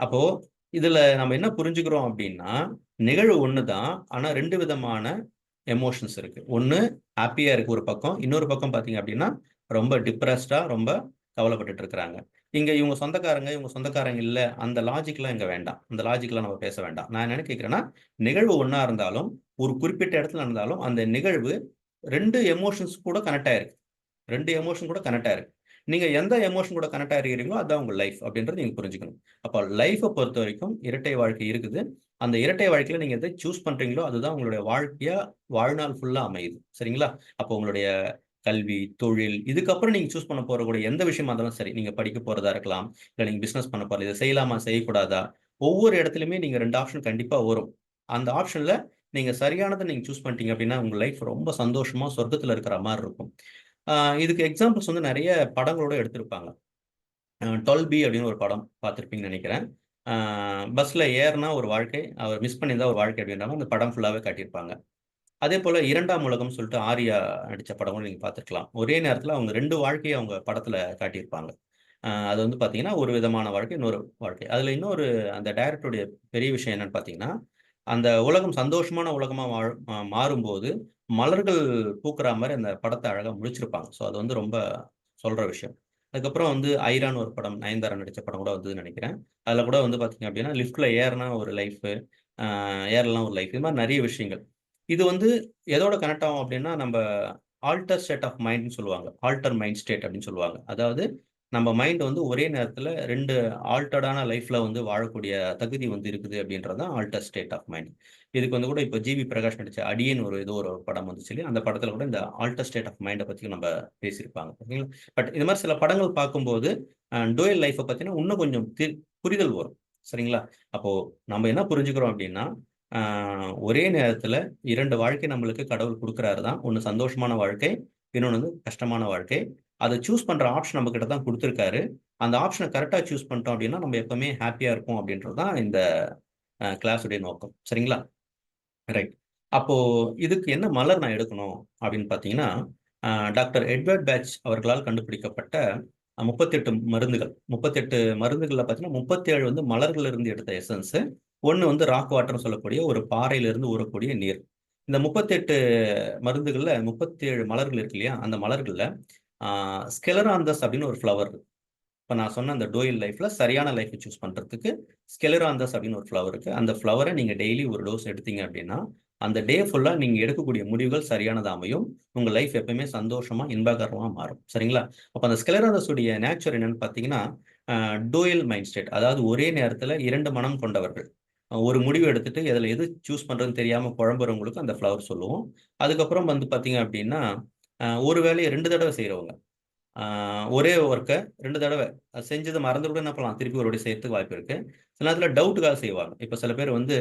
அப்போ இதுல நம்ம என்ன புரிஞ்சுக்கிறோம் அப்படின்னா நிகழ்வு ஒன்று தான் ஆனால் ரெண்டு விதமான எமோஷன்ஸ் இருக்கு. ஒன்று ஹாப்பியா இருக்கு ஒரு பக்கம். இன்னொரு பக்கம் பாத்தீங்க அப்படின்னா ரொம்ப டிப்ரெஸ்டா ரொம்ப கவலைப்பட்டுட்டு இருக்கிறாங்க. இங்க இவங்க சொந்தக்காரங்க இவங்க சொந்தக்காரங்க இல்ல அந்த லாஜிக்லாம் இங்க வேண்டாம். அந்த லாஜிக்லாம் நம்ம பேச வேண்டாம். நான் என்ன கேட்கிறேன்னா நிகழ்வு ஒன்றா இருந்தாலும் ஒரு குறிப்பிட்ட இடத்துல இருந்தாலும் அந்த நிகழ்வு ரெண்டு எமோஷன்ஸ் கூட கனெக்ட் ஆயிருக்கு. ரெண்டு எமோஷன் கூட கனெக்ட் ஆயிருக்கு. நீங்க எந்த எமோஷன் கூட கனெக்ட் ஆகிறீங்களோ அதான் உங்க லைஃப் அப்படின்றது நீங்க புரிஞ்சுக்கணும். அப்போ லைஃபை பொறுத்த வரைக்கும் இரட்டை வாழ்க்கை இருக்குது. அந்த இரட்டை வாழ்க்கையில நீங்க எதை சூஸ் பண்றீங்களோ அதுதான் உங்களுடைய வாழ்க்கையா வாழ்நாள் ஃபுல்லா அமையுது. சரிங்களா? அப்போ உங்களுடைய கல்வி தொழில் இதுக்கப்புறம் நீங்க சூஸ் பண்ண போற கூட எந்த விஷயமா இருந்தாலும் சரி நீங்க படிக்க போறதா இருக்கலாம் இல்ல நீங்க பிசினஸ் பண்ண போறது இதை செய்யலாமா செய்யக்கூடாதா ஒவ்வொரு இடத்துலயுமே நீங்க ரெண்டு ஆப்ஷன் கண்டிப்பா வரும். அந்த ஆப்ஷன்ல நீங்க சரியானதை நீங்க சூஸ் பண்ணிட்டீங்க அப்படின்னா உங்க லைஃப் ரொம்ப சந்தோஷமா சொர்க்கத்துல இருக்கிற மாதிரி இருக்கும். இதுக்கு எக்ஸாம்பிள்ஸ் வந்து நிறைய படங்களோட எடுத்திருப்பாங்க. டுவெல் பி அப்படின்னு ஒரு படம் பார்த்துருப்பீங்கன்னு நினைக்கிறேன். பஸ்ஸில் ஏறினா ஒரு வாழ்க்கை அவர் மிஸ் பண்ணியிருந்தா ஒரு வாழ்க்கை அப்படின்ற அந்த படம் ஃபுல்லாகவே காட்டியிருப்பாங்க. அதே போல் இரண்டாம் உலகம் சொல்லிட்டு ஆர்யா நடித்த படமும் நீங்கள் பார்த்துருக்கலாம். ஒரே நேரத்தில் அவங்க ரெண்டு வாழ்க்கையை அவங்க படத்தில் காட்டியிருப்பாங்க. அது வந்து பார்த்தீங்கன்னா ஒரு விதமான வாழ்க்கை இன்னொரு வாழ்க்கை. அதில் இன்னொரு அந்த டைரக்டருடைய பெரிய விஷயம் என்னன்னு பார்த்தீங்கன்னா அந்த உலகம் சந்தோஷமான உலகமாக வாழ் மா- மாறும்போது மலர்கள் பூக்குற மாதிரி அந்த படத்தை அழகாக முடிச்சிருப்பாங்க. ஸோ அது வந்து ரொம்ப சொல்கிற விஷயம். அதுக்கப்புறம் வந்து ஐரான் ஒரு படம் நயன்தாரா நடித்த படம் கூட வந்ததுன்னு நினைக்கிறேன். அதில் கூட வந்து பார்த்தீங்க அப்படின்னா லிஃப்ட்ல ஏறினா ஒரு லைஃப் ஏறலாம் ஒரு லைஃப் இது மாதிரி நிறைய விஷயங்கள். இது வந்து எதோட கனெக்ட் ஆகும் அப்படின்னா நம்ம ஆல்டர் ஸ்டேட் ஆஃப் மைண்ட்னு சொல்லுவாங்க. ஆல்டர் மைண்ட் ஸ்டேட் அப்படின்னு சொல்லுவாங்க. அதாவது நம்ம மைண்ட் வந்து ஒரே நேரத்தில் ரெண்டு ஆல்டர்டான லைஃப்பில் வந்து வாழக்கூடிய தகுதி வந்து இருக்குது அப்படின்றது தான் ஆல்டர் ஸ்டேட் ஆஃப் மைண்ட். இதுக்கு வந்து கூட இப்போ ஜிவி பிரகாஷ் நடிச்ச அடியன் ஒரு ஏதோ ஒரு படம் வந்து சொல்லி அந்த படத்தில் கூட இந்த ஆல்டர் ஸ்டேட் ஆஃப் மைண்டை பற்றி நம்ம பேசியிருப்பாங்க ஓகேங்களா பட் இது மாதிரி சில படங்கள் பார்க்கும்போது டோயல் லைஃப்பை பார்த்தீங்கன்னா இன்னும் கொஞ்சம் புரிதல் வரும் சரிங்களா? அப்போது நம்ம என்ன புரிஞ்சுக்கிறோம் அப்படின்னா ஒரே நேரத்தில் இரண்டு வாழ்க்கை நம்மளுக்கு கடவுள் கொடுக்குறாரு தான். ஒன்று சந்தோஷமான வாழ்க்கை இன்னொன்று வந்து கஷ்டமான வாழ்க்கை. அதை சூஸ் பண்ணுற ஆப்ஷன் நம்ம கிட்ட தான் கொடுத்துருக்காரு. அந்த ஆப்ஷனை கரெக்டாக சூஸ் பண்ணிட்டோம் அப்படின்னா நம்ம எப்பவுமே ஹாப்பியாக இருப்போம் அப்படின்றது தான் இந்த கிளாஸுடைய நோக்கம். சரிங்களா? ரைட் அப்போது இதுக்கு என்ன மலர் நான் எடுக்கணும் அப்படின்னு பார்த்தீங்கன்னா டாக்டர் எட்வர்ட் பேட்ச் அவர்களால் கண்டுபிடிக்கப்பட்ட முப்பத்தெட்டு மருந்துகள். முப்பத்தெட்டு மருந்துகளில் பார்த்தீங்கன்னா முப்பத்தேழு வந்து மலர்கள் இருந்து எடுத்த எசன்ஸு ஒன்று வந்து ராக் வாட்டர்னு சொல்லக்கூடிய ஒரு பாறையிலிருந்து ஊறக்கூடிய நீர். இந்த முப்பத்தெட்டு மருந்துகளில் முப்பத்தேழு மலர்கள் இருக்கு இல்லையா? அந்த மலர்களில் ஸ்கெலராந்தஸ் அப்படின்னு ஒரு ஃப்ளவர் இப்போ நான் சொன்ன அந்த டோயல் லைஃப்ல சரியான லைஃப் சூஸ் பண்ணுறதுக்கு ஸ்கெலராந்தஸ் அப்படின்னு ஒரு ஃப்ளவர் இருக்கு. அந்த ஃப்ளவரை நீங்கள் டெய்லி ஒரு டோஸ் எடுத்தீங்க அப்படின்னா, அந்த டே ஃபுல்லாக நீங்கள் எடுக்கக்கூடிய முடிவுகள் சரியானதாக அமையும். உங்கள் லைஃப் எப்பயுமே சந்தோஷமாக இன்பகரமாக மாறும். சரிங்களா? அப்போ அந்த ஸ்கெலராந்தஸுடைய நேச்சர் என்னன்னு பார்த்தீங்கன்னா, டோயல் மைண்ட் ஸ்டேட். அதாவது ஒரே நேரத்தில் இரண்டு மனம் கொண்டவர்கள். ஒரு முடிவு எடுத்துட்டு எதில் எது சூஸ் பண்ணுறதுன்னு தெரியாமல் குழம்புறவங்களுக்கு அந்த ஃப்ளவர் சொல்லுவோம். அதுக்கப்புறம் வந்து பார்த்தீங்க அப்படின்னா, ஒரு வேலையை ரெண்டு தடவை செய்கிறவங்க ஒரே ஒர்க்கை ரெண்டு தடவை செஞ்சதை மறந்து கூட என்ன பண்ணலாம், திருப்பி ஒரு செய்யறதுக்கு வாய்ப்பு இருக்கு. சில நேரத்தில் டவுட்டுக்காக செய்வாங்க. இப்போ சில பேர் வந்து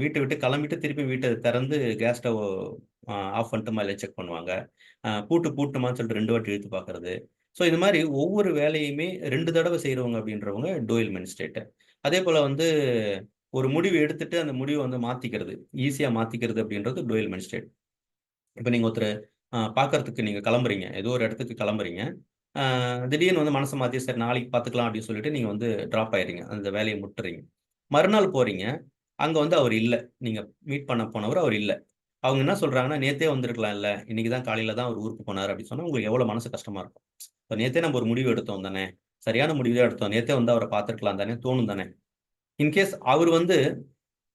வீட்டை விட்டு கிளம்பிட்டு திருப்பி வீட்டை திறந்து கேஸ் ஸ்டவ் ஆஃப் பண்ணிட்டுமா இல்லை செக் பண்ணுவாங்க. பூட்டு பூட்டுமான்னு சொல்லிட்டு ரெண்டு வாட்டி இழுத்து பார்க்கறது. ஸோ இது மாதிரி ஒவ்வொரு வேலையுமே ரெண்டு தடவை செய்கிறவங்க அப்படின்றவங்க டோயல் மினிஸ்ட்ரேட்டு அதே போல் வந்து ஒரு முடிவு எடுத்துட்டு அந்த முடிவை வந்து மாற்றிக்கிறது ஈஸியாக மாற்றிக்கிறது அப்படின்றது டோயல் மினிஸ்ட்ரேட் இப்போ நீங்கள் ஒருத்தர் பார்க்கறதுக்கு நீங்கள் கிளம்புறீங்க. ஏதோ ஒரு இடத்துக்கு கிளம்புறீங்க. திடீர்னு வந்து மனசை மாற்றி சரி நாளைக்கு பார்த்துக்கலாம் அப்படின்னு சொல்லிட்டு நீங்கள் வந்து ட்ராப் ஆயிறீங்க. அந்த வேலையை முட்டுறீங்க. மறுநாள் போகிறீங்க அங்கே வந்து அவர் இல்லை நீங்கள் மீட் பண்ண போனவர் அவர் இல்லை அவங்க என்ன சொல்கிறாங்கன்னா "நேத்தே இல்லை இன்னைக்கு தான் காலையில் தான் அவர் ஊருக்கு போனார் அப்படின்னு சொன்னால் உங்களுக்கு எவ்வளோ மனசு கஷ்டமாக இருக்கும். இப்போ நேத்தே நம்ம ஒரு முடிவு எடுத்தோம் தானே. சரியான முடிவு தான் எடுத்தோம். நேத்தே வந்து அவரை பார்த்துருக்கலாம் தானே தோணும் தானே. இன்கேஸ் அவர் வந்து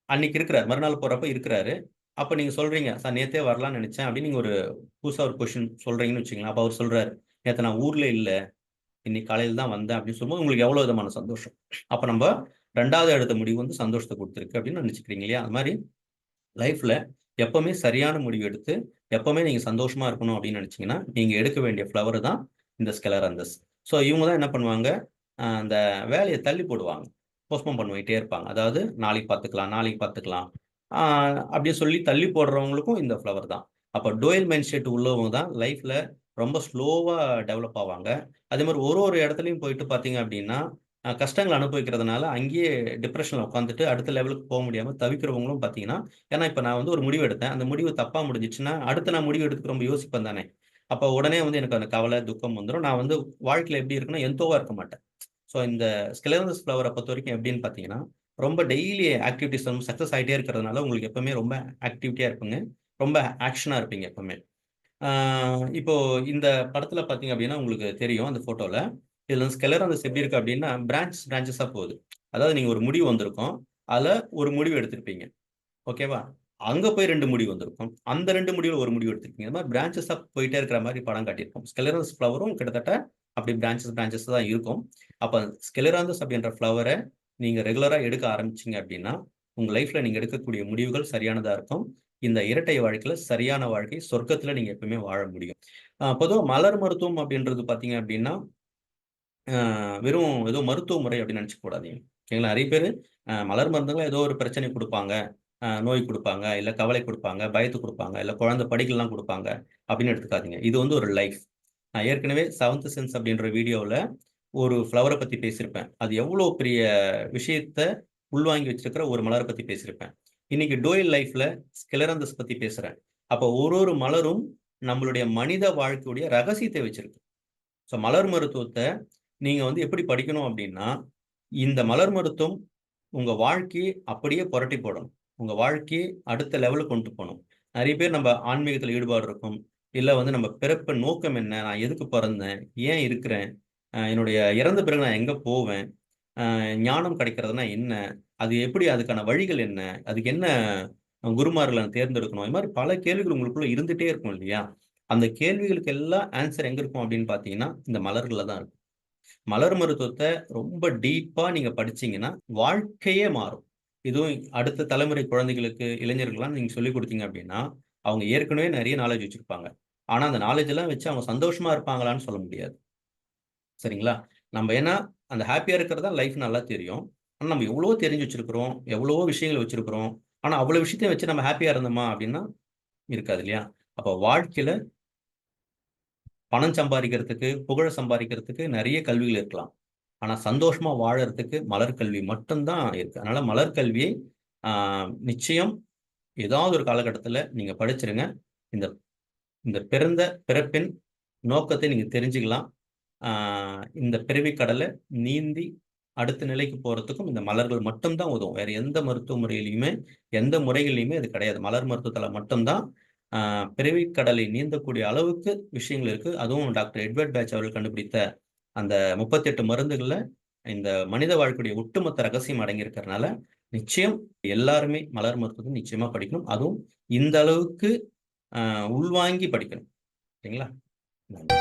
அன்னைக்கு இருக்கிறார் மறுநாள் போகிறப்ப இருக்கிறாரு. அப்ப நீங்க சொல்றீங்க, "சார் நேத்தே வரலாம்னு நினைச்சேன் அப்படின்னு நீங்க ஒரு புதுசா ஒரு கொஸ்டின் சொல்றீங்கன்னு வச்சுக்கலாம் அப்ப அவர் சொல்றாரு, "நேத்து நான் ஊர்ல இல்ல. இன்னைக்கு காலையில தான் வந்தேன்." அப்படின்னு சொல்லும்போது உங்களுக்கு எவ்வளவு விதமான சந்தோஷம். அப்ப நம்ம ரெண்டாவது எடுத்த முடிவு வந்து சந்தோஷத்தை கொடுத்துருக்கு அப்படின்னு நெனச்சுக்கிறீங்க இல்லையா? அது மாதிரி லைஃப்ல எப்பவுமே சரியான முடிவு எடுத்து, எப்பவுமே நீங்க சந்தோஷமா இருக்கணும் அப்படின்னு நெனச்சீங்கன்னா, நீங்க எடுக்க வேண்டிய ஃப்ளவர் தான் இந்த ஸ்கெலராந்தஸ். ஸோ இவங்க தான் என்ன பண்ணுவாங்க, அந்த வேலையை தள்ளி போடுவாங்க. போஸ்ட்போன் பண்ணிட்டே இருப்பாங்க. அதாவது நாளைக்கு பார்த்துக்கலாம், நாளைக்கு பார்த்துக்கலாம். அப்படியே சொல்லி தள்ளி போடுறவங்களுக்கும் இந்த ஃப்ளவர் தான். அப்போ டோயல் மைண்ட் செட் உள்ளவங்க தான் லைஃப்பில் ரொம்ப ஸ்லோவாக டெவலப் ஆவாங்க. அதே மாதிரி ஒரு ஒரு இடத்துலையும் போயிட்டு பார்த்தீங்க அப்படின்னா, கஷ்டங்களை அனுபவிக்கிறதுனால அங்கேயே டிப்ரெஷனில் உட்காந்துட்டு அடுத்த லெவலுக்கு போக முடியாமல் தவிக்கிறவங்களும் பார்த்தீங்கன்னா, ஏன்னா இப்போ நான் வந்து ஒரு முடிவு எடுத்தேன். அந்த முடிவு தப்பாக முடிஞ்சிச்சுன்னா அடுத்து நான் முடிவு எடுத்துக்க ரொம்ப யோசிப்பேன் தானே. அப்போ உடனே வந்து எனக்கு அந்த கவலை, துக்கம் வந்துடும் நான் வந்து வாழ்க்கையில் எப்படி இருக்குன்னா என்தோவா இருக்க மாட்டேன். ஸோ இந்த ஸ்லேந்தஸ் ஃப்ளவரை பொறுத்த வரைக்கும் எப்படின்னு பார்த்தீங்கன்னா, ரொம்ப டெய்லி ஆக்டிவிட்டிஸ் வந்து சக்ஸஸ் ஆகிட்டே இருக்கிறதுனால உங்களுக்கு எப்பவுமே ரொம்ப ஆக்டிவிட்டியாக இருப்பீங்க. ரொம்ப ஆக்ஷனாக இருப்பீங்க எப்பவுமே. இப்போ இந்த படத்தில் பார்த்தீங்க அப்படின்னா, உங்களுக்கு தெரியும் அந்த ஃபோட்டோவில் இதில் வந்து ஸ்கெலராந்தஸ் எப்படி இருக்கு அப்படின்னா, பிரான்ச் பிரான்ச்சஸாக போகுது. அதாவது நீங்கள் ஒரு முடிவு வந்திருக்கும். அதில் ஒரு முடிவு எடுத்திருப்பீங்க. ஓகேவா? அங்கே போய் ரெண்டு முடிவு வந்திருக்கும். அந்த ரெண்டு முடிவில் ஒரு முடிவு எடுத்திருப்பீங்க. இந்த மாதிரி பிரான்ச்சஸாக போயிட்டே இருக்கிற மாதிரி படம் காட்டியிருக்கும். ஸ்கெலராந்தஸ் ஃப்ளவரும் கிட்டத்தட்ட அப்படி பிரான்ச்சஸ் பிரான்ச்சஸ் தான் இருக்கும். அப்போ ஸ்கெலராந்தஸ் அப்படின்ற ஃப்ளவரை நீங்க ரெகுலரா எடுக்க ஆரம்பிச்சீங்க அப்படின்னா, உங்க லைஃப்ல நீங்க எடுக்கக்கூடிய முடிவுகள் சரியானதா இருக்கும். இந்த இரட்டை வாழ்க்கையில சரியான வாழ்க்கை, சொர்க்கத்துல நீங்க எப்பவுமே வாழ முடியும். பொதுவாக மலர் மருத்துவம் அப்படின்றது பார்த்தீங்க அப்படின்னா, வெறும் ஏதோ மருத்துவ முறை அப்படின்னு நெனச்சுக்க கூடாதீங்க. ஓகேங்களா? நிறைய பேர் மலர் மருந்துகள் ஏதோ ஒரு பிரச்சனை கொடுப்பாங்க நோய் கொடுப்பாங்க இல்ல கவலை கொடுப்பாங்க பயத்து கொடுப்பாங்க இல்ல குழந்தை படிக்கலாம் கொடுப்பாங்க அப்படின்னு எடுத்துக்காதீங்க. இது வந்து ஒரு லைஃப். நான் ஏற்கனவே செவன்த் சென்ஸ் அப்படின்ற வீடியோவில் ஒரு ஃப்ளவரை பற்றி பேசியிருப்பேன். அது எவ்வளோ பெரிய விஷயத்த உள்வாங்கி வச்சிருக்கிற ஒரு மலரை பற்றி பேசியிருப்பேன். இன்னைக்கு டோயல் லைஃப்ல ஸ்கெலராந்தஸ் பற்றி பேசுகிறேன் அப்போ ஒரு ஒரு மலரும் நம்மளுடைய மனித வாழ்க்கையுடைய ரகசியத்தை வச்சிருக்கு. ஸோ மலர் மருத்துவத்தை நீங்கள் வந்து எப்படி படிக்கணும் அப்படின்னா, இந்த மலர் மருத்துவம் உங்கள் வாழ்க்கையை அப்படியே புரட்டி போடணும். உங்கள் வாழ்க்கையை அடுத்த லெவலுக்கு கொண்டு போகணும் நிறைய பேர் நம்ம ஆன்மீகத்தில் ஈடுபாடு இருக்கும். இல்லை வந்து நம்ம பிறப்பு நோக்கம் என்ன? நான் எதுக்கு பிறந்தேன் ஏன் இருக்கிறேன்? என்னுடைய இறந்த பிறகு நான் எங்கே போவேன்? ஞானம் கிடைக்கிறதுனா என்ன? அது எப்படி அதுக்கான வழிகள் என்ன? அதுக்கு என்ன குருமார்களை தேர்ந்தெடுக்கணும்? இது மாதிரி பல கேள்விகள் உங்களுக்குள்ள இருந்துகிட்டே இருக்கும் இல்லையா? அந்த கேள்விகளுக்கு எல்லாம் ஆன்சர் எங்கே இருக்கும் அப்படின்னு பார்த்தீங்கன்னா, இந்த மலர்களில் தான் இருக்கும். மலர் மருத்துவத்தை ரொம்ப டீப்பாக நீங்கள் படிச்சீங்கன்னா, வாழ்க்கையே மாறும். இதுவும் அடுத்த தலைமுறை குழந்தைகளுக்கு, இளைஞர்கள்லாம் நீங்கள் சொல்லிக் கொடுத்தீங்க அப்படின்னா, அவங்க ஏற்கனவே நிறைய நாலேஜ் வச்சுருப்பாங்க ஆனால் அந்த நாலேஜ் எல்லாம் வச்சு அவங்க சந்தோஷமா இருப்பாங்களான்னு சொல்ல முடியாது. சரிங்களா? நம்ம ஏன்னா அந்த ஹாப்பியாக இருக்கிறதா லைஃப் நல்லா தெரியும். ஆனால் நம்ம எவ்வளவோ தெரிஞ்சு வச்சிருக்கிறோம். எவ்வளவோ விஷயங்கள் வச்சுருக்கிறோம் ஆனால் அவ்வளோ விஷயத்தையும் வச்சு நம்ம ஹாப்பியாக இருந்தோமா அப்படின்னா, இருக்காது இல்லையா? அப்போ வாழ்க்கையில பணம் சம்பாதிக்கிறதுக்கு புகழ சம்பாதிக்கிறதுக்கு நிறைய கல்விகள் இருக்கலாம். ஆனால் சந்தோஷமாக வாழறதுக்கு மலர் கல்வி மட்டும்தான் இருக்குது அதனால் மலர் கல்வியை நிச்சயம் ஏதாவது ஒரு காலகட்டத்தில் நீங்கள் படிச்சிருங்க. இந்த இந்த பிறந்த பிறப்பின் நோக்கத்தை நீங்கள் தெரிஞ்சுக்கலாம். இந்த பிறவி கடலை நீந்தி அடுத்த நிலைக்கு போகிறதுக்கும் இந்த மலர்கள் மட்டும்தான் உதவும். வேறு எந்த மருத்துவ முறையிலையுமே எந்த முறைகள்லயுமே அது கிடையாது. மலர் மருத்துவத்தில் மட்டும்தான் பிறவி கடலை நீந்தக்கூடிய அளவுக்கு விஷயங்கள் இருக்கு. அதுவும் டாக்டர் எட்வர்ட் பேட்ச் அவர்கள் கண்டுபிடித்த அந்த முப்பத்தெட்டு மருந்துகளில் இந்த மனித வாழ்க்கையுடைய ஒட்டுமொத்த ரகசியம் அடங்கியிருக்கிறதுனால நிச்சயம் எல்லாருமே மலர் மருத்துவத்தை நிச்சயமாக படிக்கணும். அதுவும் இந்த அளவுக்கு உள்வாங்கி படிக்கணும். சரிங்களா? நன்றி.